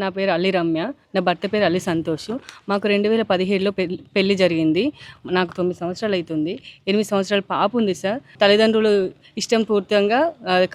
నా పేరు అల్లి రమ్య. నా భర్త పేరు అల్లి సంతోష్. మాకు రెండు వేల పదిహేడులో పెళ్ళి పెళ్ళి జరిగింది. నాకు తొమ్మిది సంవత్సరాలు అవుతుంది ఎనిమిది సంవత్సరాల పాప ఉంది సార్. తల్లిదండ్రులు ఇష్టం పూర్తంగా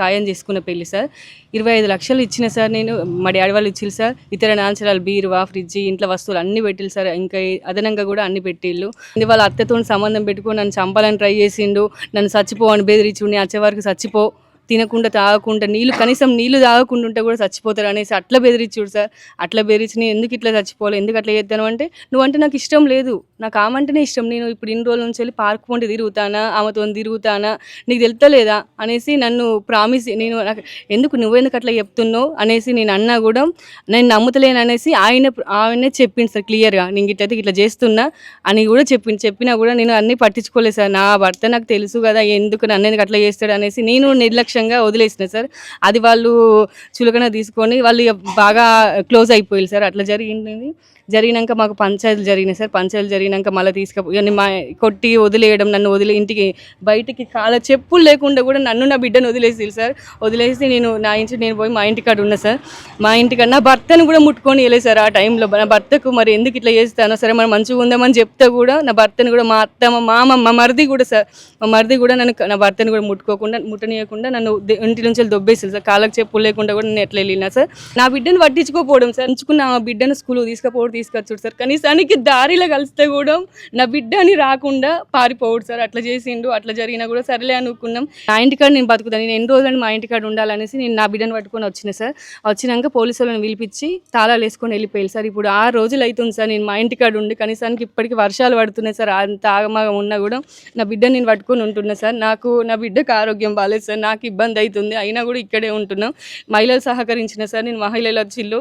ఖాయం చేసుకున్న పెళ్ళి సార్. ఇరవై ఐదు లక్షలు ఇచ్చిన సార్ నేను. మా డాడీ వాళ్ళు ఇచ్చిల్లు సార్. ఇతర నాంచరాలు బీరువా ఫ్రిడ్జ్ ఇంట్లో వస్తువులు అన్నీ పెట్టిల్లు సార్. ఇంకా అదనంగా కూడా అన్ని పెట్టిళ్ళు. ఇది వాళ్ళ అత్తతో సంబంధం పెట్టుకొని నన్ను చంపాలని ట్రై చేసిండు. నన్ను చచ్చిపో అని బెదిరించుండి. నేను వచ్చే వరకు చచ్చిపో. తినకుండా తాగకుండా నీళ్ళు కనీసం నీళ్ళు తాగకుండా ఉంటే కూడా చచ్చిపోతారు అనేసి అట్లా బెదిరించుడు సార్ అట్లా బెదిరించి నేను ఎందుకు ఇట్లా చచ్చిపోవాలి ఎందుకు అట్లా చేద్దాను అంటే నువ్వంటే నాకు ఇష్టం లేదు. నాకు ఆమంటేనే ఇష్టం. నేను ఇప్పుడు ఇన్ని రోజుల నుంచి వెళ్ళి పార్క్ పొంటి తిరుగుతానా ఆమెతో తిరుగుతానా నీకు తెలుతలేదా అనేసి నన్ను ప్రామిస్ నేను నాకు ఎందుకు నువ్వెందుకు అట్లా చెప్తున్నావు అనేసి నేను అన్నా కూడా నేను నమ్ముతలేను అనేసి ఆయన ఆయనే చెప్పింది సార్ క్లియర్గా నేను ఇట్లయితే ఇట్లా చేస్తున్నా అని కూడా చెప్పింది చెప్పినా కూడా నేను అన్నీ పట్టించుకోలేదు సార్. నా భర్త నాకు తెలుసు కదా ఎందుకు నన్ను ఎందుకు అట్లా చేస్తాడు అనేసి నేను నిర్లక్ష్యంగా వదిలేసిన సార్. అది వాళ్ళు చులకన తీసుకొని వాళ్ళు బాగా క్లోజ్ అయిపోయారు సార్. అట్లా జరిగింది. జరిగినాక మాకు పంచాయతీలు జరిగినాయి సార్. పంచాయతీలు జరిగినాక మళ్ళీ తీసుకుపోయి మా కొట్టి వదిలేయడం నన్ను వదిలే ఇంటికి బయటికి కాల చెప్పులు లేకుండా కూడా నన్ను నా బిడ్డను వదిలేసి సార్. వదిలేసి నేను నా ఇంటి నేను పోయి మా ఇంటికాడ ఉన్నా సార్. మా ఇంటికాడ నా భర్తను కూడా ముట్టుకొని వెళ్ళే సార్ ఆ టైంలో. నా భర్తకు మరి ఎందుకు ఇట్లా చేస్తానో సరే మనం మంచిగా ఉందామని చెప్తే కూడా నా భర్తను కూడా మా అత్త మా మామ మా మరిది కూడా సార్. మా మరిది కూడా నన్ను నా భర్తను కూడా ముట్టుకోకుండా ముట్టనీయకుండా నన్ను నన్ను ఇంటి నుంచి వెళ్ళి దొబ్బేసారు సార్. కాళ్ళకి చెప్పు లేకుండా కూడా నేను ఎట్లా వెళ్ళినా సార్. నా బిడ్డను పట్టించుకోపోవడం సార్. ఉంచుకున్న ఆ బిడ్డను స్కూల్ తీసుకుపోవడం తీసుకొచ్చుడు సార్. కనీసానికి దారిలో కలిస్తే కూడా నా బిడ్డ అని రాకుండా పారిపోవడు సార్. అట్లా చేసిండు అట్లా జరిగినా కూడా సరేలే అనుకున్నాం. నా ఇంటికాడ నేను బతుకుతాను నేను ఎన్ని రోజులు మా ఇంటికాడ ఉండాలనేసి నేను నా బిడ్డను పట్టుకొని వచ్చిన సార్. వచ్చినాక పోలీసు వాళ్ళని పిలిపించి తాళాలు వేసుకొని వెళ్ళిపోయారు సార్. ఇప్పుడు ఆరు రోజులు అవుతుంది సార్ నేను మా ఇంటికాడ ఉండి కనీసానికి ఇప్పటికి వర్షాలు పడుతున్నాయి సార్. అంత ఆగమాగం ఉన్నా కూడా నా బిడ్డ నేను పట్టుకొని ఉంటున్నా సార్. నాకు నా బిడ్డకు ఆరోగ్యం బాగాలేదు సార్. నాకు ఇబ్బంది అవుతుంది అయినా కూడా ఇక్కడే ఉంటున్నాం. మహిళలు సహకరించిన సార్ నేను మహిళల చిల్లు